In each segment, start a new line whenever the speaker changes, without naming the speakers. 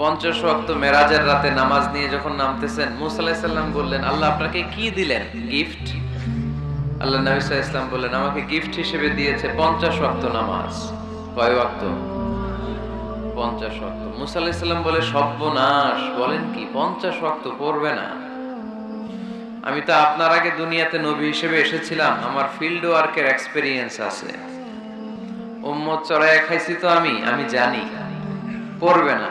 পঞ্চাশ ওয়াক্ত মেরাজের রাতে নামাজ নিয়ে যখন নামতেছেন, মুসা আলাহিসাল্লাম বললেন, আল্লাহ আপনাকে কি দিলেন? গিফট? আল্লাহ নবী ওয়াসাল্লাম বললেন, আমাকে গিফট হিসেবে দিয়েছে পঞ্চাশ ওয়াক্ত নামাজ। কয় ওয়াক্ত? পঞ্চাশ ওয়াক্ত। মুসা আলাহিসাল্লাম বলে, সর্বনাশ, বলেন কি, পঞ্চাশ ওয়াক্ত পড়বে না। আমি তো আপনার আগে দুনিয়াতে নবী হিসেবে এসেছিলাম, আমার ফিল্ড ওয়ার্কের এক্সপেরিয়েন্স আছে। উম্মত চড়াইয়া খাইছি তো আমি আমি জানি, পড়বে না।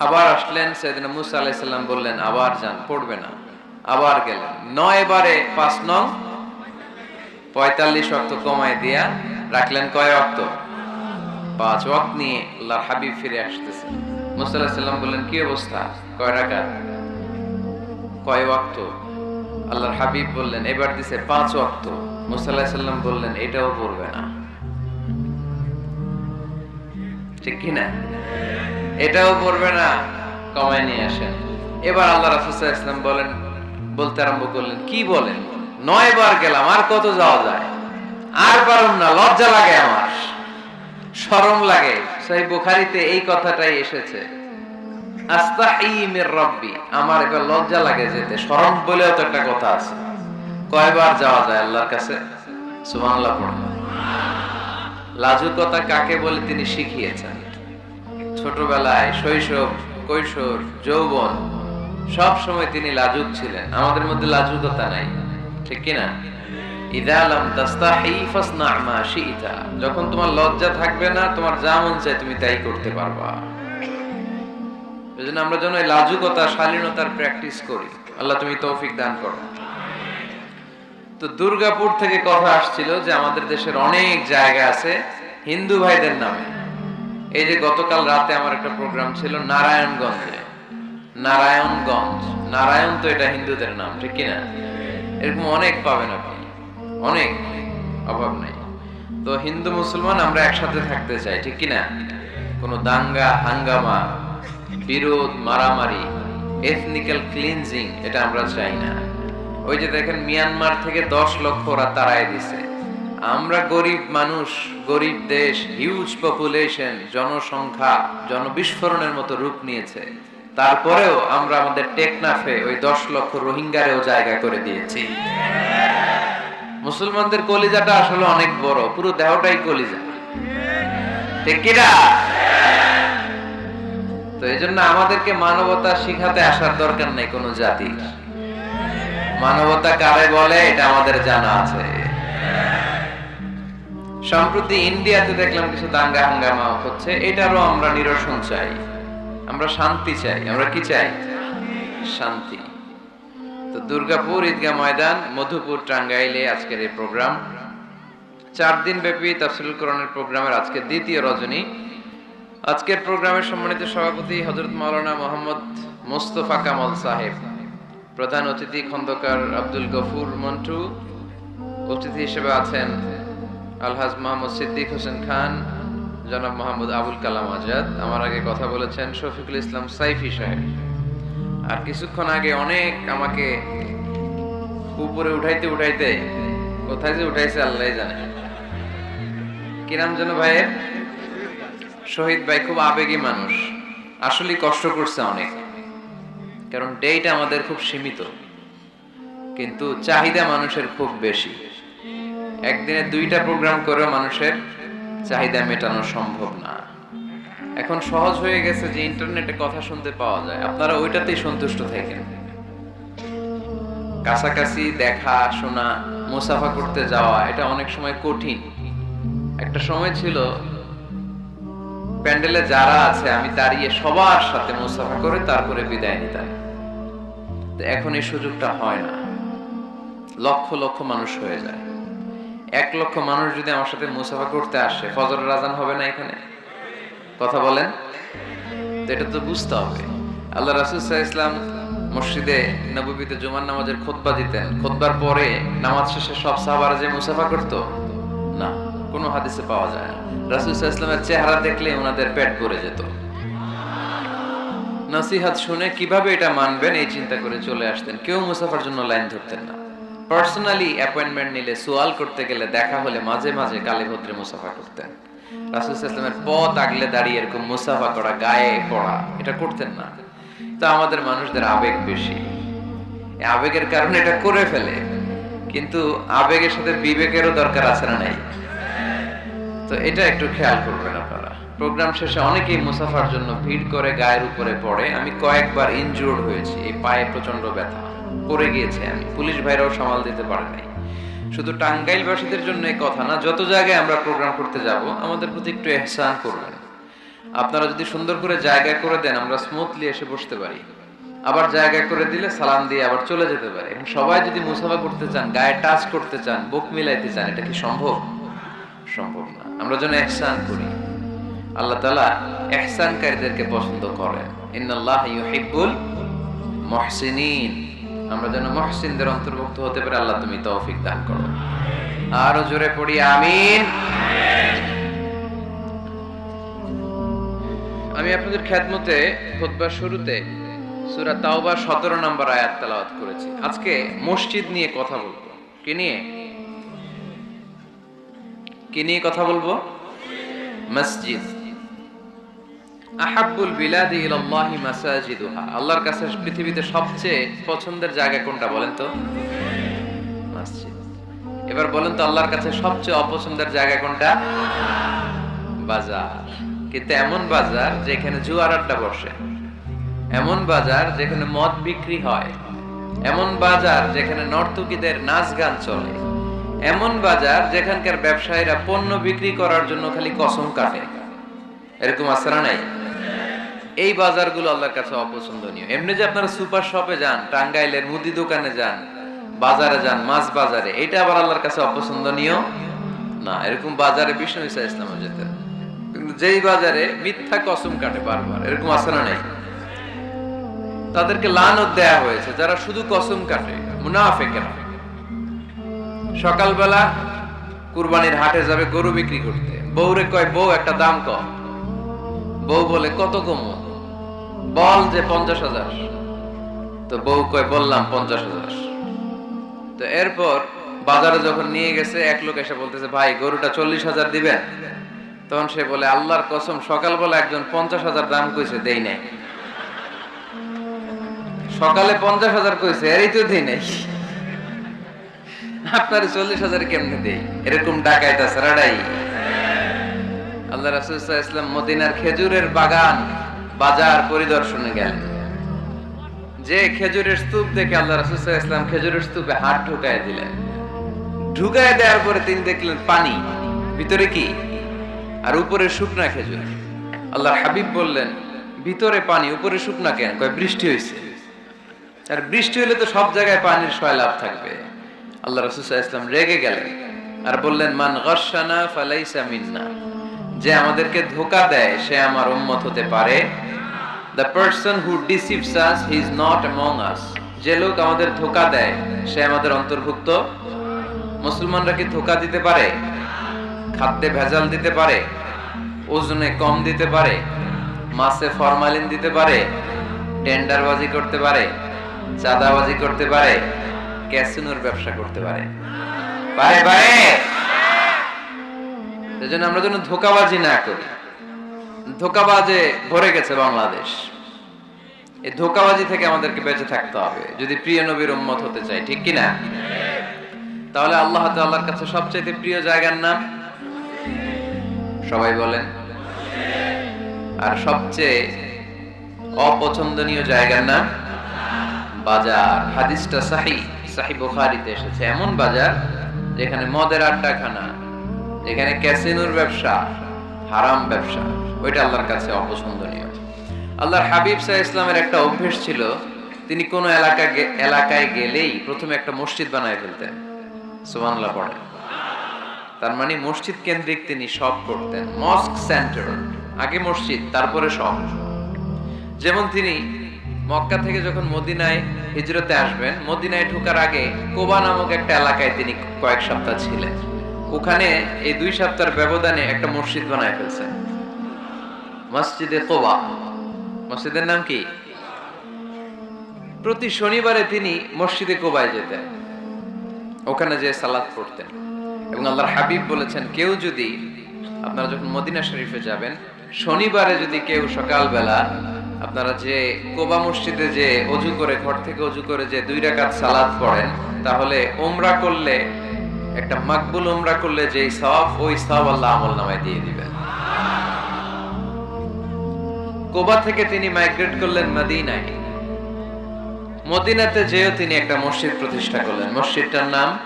আবার আসলেন সেদিন মুসা আলাইসাল্লাম বললেন আবার যান পড়বে না। আবার গেলেন। নয় বারে পাঁচ নং পঁয়তাল্লিশ অক্ত কমায় দিয়া রাখলেন কয় অক্ত? পাঁচ ওয়াক্ত নিয়ে আল্লাহর হাবিব ফিরে আসতেছে। মুসা আলাইসাল্লাম বললেন কি অবস্থা? কয় রাকাত? কয় ওয়াক্ত আল্লাহর হাবিব বললেন এবার দিছে পাঁচ ওয়াক্ত মুসা আলাইসাল্লাম বললেন এটাও পড়বে না। ঠিক কিনা? এটাও পড়বে না। কমায় নিয়ে আসেন। এবার আল্লাহ রাসুল ইসলাম বলেন, বলতে আরম্ভ করলেন, কি বলেন? নয় বার গেলাম, আর কত যাওয়া যায়? আর পারুম না, লজ্জা লাগে আমার। শরম লাগে। সেই বুখারিতে এই কথাটাই এসেছে। রব্বি, আমার এবার লজ্জা লাগে যেতে। শরম বলেও তো একটা কথা আছে। কয়বার যাওয়া যায় আল্লাহর কাছে? পড়ে। লাজুকতা কাকে বলে তিনি শিখিয়েছেন। ছোটবেলায় শৈশব, কৈশোর, যৌবন, সব সময় তিনি লাজুক ছিলেন। আমাদের মধ্যে লাজুকতা নাই, ঠিক কিনা যখন তোমার লজ্জা থাকবে না, তোমার যা মন চায় তুমি তাই করতে পারবা। আমরা যেন লাজুকতা, শালীনতার প্র্যাকটিস করি। আল্লাহ তুমি তৌফিক দান করো। তো দুর্গাপুর থেকে কথা আসছিল যে আমাদের দেশের অনেক জায়গা আছে হিন্দু ভাইদের নামে। এই যে গতকাল রাতে আমার একটা প্রোগ্রাম ছিল নারায়ণগঞ্জে। নারায়ণগঞ্জ। নারায়ণ তো এটা হিন্দুদের নাম, ঠিক কিনা এরকম অনেক পাবেন আপনি। অনেক অভাব নাই। তো হিন্দু মুসলমান আমরা একসাথে থাকতে চাই, ঠিক কিনা কোনো দাঙ্গা, হাঙ্গামা, বিরোধ, মারামারি এথনিক্যাল ক্লিনজিং এটা আমরা চাই না। ওই যে দেখেন মিয়ানমার থেকে দশ লক্ষ ওরা তাড়াই দিছে। আমরা গরিব মানুষ, গরিব দেশ হিউজ পপুলেশন জনসংখ্যা, জনবিস্ফোরণের মতো রূপ নিয়েছে। তারপরেও আমরা আমাদের টেকনাফে ওই দশ লক্ষ রোহিঙ্গারেও জায়গা করে দিয়েছি। মুসলমানদের কলিজাটা আসলে অনেক বড়, পুরো দেহটাই কলিজা। তো এই জন্য আমাদেরকে মানবতা শিখাতে আসার দরকার নেই কোনো জাতির। মানবতা কারে বলে? এটা আমাদের জানা আছে। সম্প্রতি ইন্ডিয়াতে দেখলাম কিছু দাঙ্গা হাঙ্গামা হচ্ছে। এটারও আমরা নিরসন চাই। আমরা শান্তি চাই। আমরা কি চাই? শান্তি। তো দুর্গাপুর ঈদগাহ ময়দান, মধুপুর টাঙ্গাইলে আজকের এই প্রোগ্রাম। চার দিন ব্যাপী তাফসিল করণের প্রোগ্রামের আজকে দ্বিতীয় রজনী। আজকের প্রোগ্রামের সম্মানিত সভাপতি হজরত মাওলানা মোহাম্মদ মোস্তফা কামাল সাহেব, প্রধান অতিথি খন্দকার আব্দুল গফুর মন্টু, অতিথি হিসেবে আছেন আলহাজ মোহাম্মদ সিদ্দিক হোসেন খান, জনাব মোহাম্মদ আবুল কালাম আজাদ। আমার আগে কথা বলেছেন শফিকুল ইসলাম সাইফি সাহেব। আর কিছুক্ষণ আগে অনেক আমাকে উপরে উঠাইতে উঠাইতে, কোথায় যে উঠাইছে আল্লাহ জানে। কি নাম যেন ভাইয়ের? শহীদ ভাই খুব আবেগী মানুষ। আসলে কষ্ট করছে অনেক। কারণ ডেট আমাদের খুব সীমিত। কিন্তু চাহিদা মানুষের খুব বেশি। একদিনে দুইটা প্রোগ্রাম করে মানুষের চাহিদা মেটানো সম্ভব না। এখন সহজ হয়ে গেছে যে ইন্টারনেটে কথা শুনতে পাওয়া যায়। আপনারা ওইটাতেই সন্তুষ্ট থাকেন। কাছাকাছি দেখা, শোনা, মুসাফা করতে যাওয়া, এটা অনেক সময় কঠিন। একটা সময় ছিল, প্যান্ডেলে যারা আছে, আমি দাঁড়িয়ে সবার সাথে মুসাফা করে তারপরে বিদায় নিতাম। এখন এই সুযোগটা হয় না। লক্ষ লক্ষ মানুষ হয়ে যায়। এক লক্ষ মানুষ যদি আমার সাথে মুসাফা করতে আসে, ফজরের আজান হবে না এখানে? কথা বলেন। তো এটা তো বুঝতে হবে। আল্লাহ রাসুল ইসলাম মসজিদে নবীতে জুমার নামাজের খোদবা দিতেন। খোদবার পরে নামাজ শেষে সব সাহাবারা যে মুসাফা করতো? না, কোনো হাদিসে পাওয়া যায় না। রাসুল ইসলামের চেহারা দেখলে ওনাদের পেট ভরে যেত। নসিহাত শুনে কীভাবে এটা মানবেন, এই চিন্তা করে চলে আসতেন। কেউ মুসাফার জন্য লাইন ধরতেন না। পার্সোনালি অ্যাপয়েন্টমেন্ট নিলে সোয়াল করতে গেলে দেখা হলে মাঝে মাঝে কালী ভদ্রে মুসাফা করতেন। রাসুল ইসলামের পথ আগলে দাঁড়িয়ে এরকম মুসাফা করা, গায়ে পড়া, এটা করতেন না। তো আমাদের মানুষদের আবেগ বেশি। আবেগের কারণে এটা করে ফেলে। কিন্তু আবেগের সাথে বিবেকেরও দরকার আছে না নাই? তো এটা একটু খেয়াল করবেন আপনারা। প্রোগ্রাম শেষে অনেকেই মুসাফার জন্য ভিড় করে গায়ের উপরে পড়ে। আমি কয়েকবার ইনজুর্ড হয়েছি। এই পায়ে প্রচণ্ড ব্যথা। পড়ে গিয়েছে। আমি পুলিশ ভাইরাও সামাল দিতে পারে নাই। শুধু টাঙ্গাইলবাসীদের জন্য এই কথা না, যত জায়গায় আমরা প্রোগ্রাম করতে যাব, আমাদের প্রতি একটু এহসান করবেন। আপনারা যদি সুন্দর করে জায়গা করে দেন, আমরা স্মুথলি এসে বসতে পারি। আবার জায়গা করে দিলে সালাম দিয়ে আবার চলে যেতে পারে। এখন সবাই যদি মুসাফা করতে চান, গায়ে টাচ করতে চান, বুক মিলাইতে চান, এটা কি সম্ভব? সম্ভব না। আমরা যেন এহসান করি। আল্লাহ তালা এহসানকারীদেরকে পছন্দ করেন। ইন্নাল্লাহ ইউহিব্বুল মুহসিনিন। আমরা যেন মুহসিনদের অন্তর্ভুক্ত হতে পারে আল্লাহ তুমি তৌফিক দান করো। আরও জোরে পড়ি, আমিন। আমি আপনাদের খ্যাতমতে খুতবার শুরুতে সূরা তাওবা 17 নম্বর আয়াত তেলাওয়াত করেছি। আজকে মসজিদ নিয়ে কথা বলব। কি নিয়ে? কি নিয়ে কথা বলব? মসজিদ। আহাব্বুল বিলাদি ইলাল্লাহি মাসাজিদুহা। আল্লাহর কাছে পৃথিবীতে সবচেয়ে পছন্দের জায়গা কোনটা বলেন তো? মসজিদ। এবার বলেন তো আল্লাহর কাছে সবচেয়ে অপছন্দের জায়গা কোনটা? বাজার। কিন্তু এমন বাজার যেখানে জুয়ার আড্ডা বসে, এমন বাজার যেখানে মদ বিক্রি হয়, এমন বাজার যেখানে নর্তকীদের নাচ গান চলে, এমন বাজার যেখানকার ব্যবসায়ীরা পণ্য বিক্রি করার জন্য খালি কসম কাটে। এরকম আসারা নাই? এই বাজারগুলো আল্লাহর কাছে অপছন্দনীয়। এমনি যে আপনারা সুপার শপে যান, টাঙ্গাইলের মুদি দোকানে যান, বাজারে যান, মাছ বাজারে, এটা আবার আল্লাহর কাছে অপছন্দনীয়? না, এরকম বাজারে বিষ্ণু ইসা ইসলামে যেতেন কিন্তু যেই বাজারে মিথ্যা কসম কাটে বারবার, এরকম আসারা নাই? তাদেরকে লানত দেয়া হয়েছে, যারা শুধু কসম কাটে, মুনাফেকেরা। সকালবেলা কুরবানির হাটে যাবে গরু বিক্রি করতে। বউরে কয়, বউ, একটা দাম কম। বউ বলে, কত কম? বল যে পঞ্চাশ হাজার। তো বউ কয়, বললাম পঞ্চাশ হাজার। তো এরপর বাজারে যখন নিয়ে গেছে, এক লোক এসে বলতেছে, ভাই, গরুটা চল্লিশ হাজার দিবেন? তখন সে বলে, আল্লাহর কসম, সকালবেলা একজন পঞ্চাশ হাজার দাম কইছে, দেই নাই। সকালে পঞ্চাশ হাজার কইছে, এরই তো দিই নাই। আপনার চল্লিশ হাজার কেমনে দেই? এরকম ডাকাইত আছে, রাডাই। আল্লাহ রাসুল ইসলাম মদিনার খেজুরের বাগান বাজার পরিদর্শনে গেলেন যে খেজুরের স্তূপ দেখে আল্লাহ রাসুল ইসলাম খেজুরের স্তূপে হাত ঢুকায় দিলেন। ঢুকায় দেওয়ার পরে তিনি দেখলেন পানি, ভিতরে কি? আর উপরে শুকনা খেজুর। আল্লাহ হাবিব বললেন, ভিতরে পানি, উপরে শুকনা কেন? কয়, বৃষ্টি হয়েছে আর বৃষ্টি হলে তো সব জায়গায় পানির সয়লাভ থাকবে। আল্লাহ রসুল ইসলাম রেগে গেলেন আর বললেন, মান গসানা ফালাইসা মিন্না। যে আমাদেরকে ধোকা দেয়, সে আমার উম্মত হতে পারে। The person who deceives us he is not among us যে লোক আমাদের ধোকা দেয়, সে আমাদের অন্তর্ভুক্ত। মুসলমানরা কি ধোকা দিতে পারে? খাদ্যে ভেজাল দিতে পারে? ওজনে কম দিতে পারে? মাছে ফরমালিন দিতে পারে? টেন্ডারবাজি করতে পারে? চাঁদাবাজি করতে পারে? ক্যাসিনোর ব্যবসা করতে পারে? পারে পারে সেজন্য আমরা যেন ধোকাবাজি না করি। ধোকাবাজে ভরে গেছে বাংলাদেশ। এই ধোকাবাজি থেকে আমাদেরকে বেঁচে থাকতে হবে, যদি প্রিয় নবীর উম্মত হতে চাই, ঠিক কি না তাহলে আল্লাহ তাআলার কাছে সবচাইতে প্রিয় জায়গার নাম? সবাই বলেন। আর সবচেয়ে অপছন্দনীয় জায়গার নাম? বাজার। হাদিসটা সাহি সাহি বুখারিতে এসেছে। এমন বাজার যেখানে মদের আড্ডাখানা যেখানে ক্যাসিনোর ব্যবসা, হারাম ব্যবসা, ওইটা আল্লাহর কাছে অপছন্দনীয়। আল্লাহর হাবিব সাহ ইসলামের একটা অভ্যেস ছিল, তিনি কোন এলাকা এলাকায় গেলেই প্রথমে একটা মসজিদ বানায় ফেলতেন। সুবহানাল্লাহ পড়ে। তার মানে মসজিদ কেন্দ্রিক তিনি সব করতেন, মস্ক সেন্টার, আগে মসজিদ, তারপরে সব। যেমন তিনি মক্কা থেকে যখন মদিনায় হিজরতে আসবেন, মদিনায় ঢোকার আগে কোবা নামক একটা এলাকায় তিনি কয়েক সপ্তাহ ছিলেন। ওখানে এই দুই সপ্তাহের ব্যবধানে একটা মসজিদ বানায় ফেলছে। মসজিদে কোবা। মসজিদের নাম কি? প্রতি শনিবারে তিনি মসজিদে কোবায় যেতেন। ওখানে যে সালাত পড়তেন। এবং আল্লাহর হাবিব বলেছেন, কেউ যদি আপনারা যখন মদিনা শরীফে যাবেন, শনিবারে যদি কেউ সকালবেলা আপনারা যে কোবা মসজিদে যে অজু করে, ঘর থেকে অজু করে যে দুই রাকাত সালাদ পড়েন, তাহলে ওমরা করলে একটা মাকবুল ওমরা করলে যে সব, ওই সব আল্লাহ আমল নামায় দিয়ে দিবেন। কোবা থেকে তিনি মাইগ্রেট করলেন মদিনায়। মদিনাতে যেও তিনি একটা মসজিদ প্রতিষ্ঠা করলেন। মসজিদটার নাম?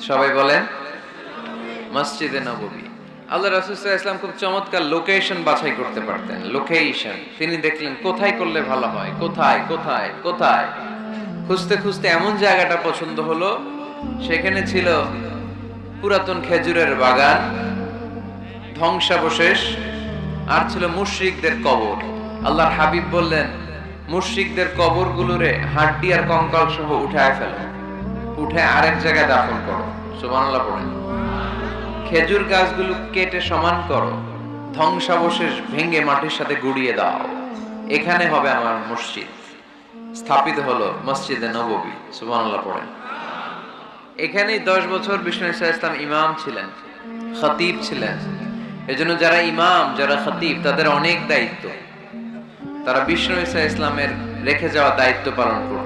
সবাই বলেন? মসজিদে নববী। আল্লাহ রাসুল্লাহ ইসলাম খুব চমৎকার লোকেশন বাছাই করতে পারতেন। লোকেশন তিনি দেখলেন, কোথায় করলে ভালো হয়? কোথায়? কোথায়? কোথায়? খুঁজতে খুঁজতে এমন জায়গাটা পছন্দ হলো সেখানে ছিল পুরাতন খেজুরের বাগান, ধ্বংসাবশেষ, আর ছিল মুশরিকদের কবর। আল্লাহর হাবিব বললেন, মুশরিকদের কবরগুলোরে হাড্ডি আর কঙ্কাল সহ উঠায় ফেলো। উঠে আরেক জায়গায় দাফন করো। সুবহানাল্লাহ পড়েন খেজুর গাছগুলো কেটে সমান করো। ধ্বংসাবশেষ ভেঙে মাটির সাথে গুড়িয়ে দাও। এখানে হবে আমার মসজিদ। স্থাপিত হলো মসজিদে নববী। সুবহানাল্লাহ পড়েন এখানেই দশ বছর বিষ্ণু ইসা ইসলাম ইমাম ছিলেন, খতিব ছিলেন। এজন্য যারা ইমাম, যারা খতিব, তাদের অনেক দায়িত্ব। তারা বিষ্ণু ইসা ইসলামের রেখে যাওয়া দায়িত্ব পালন করত।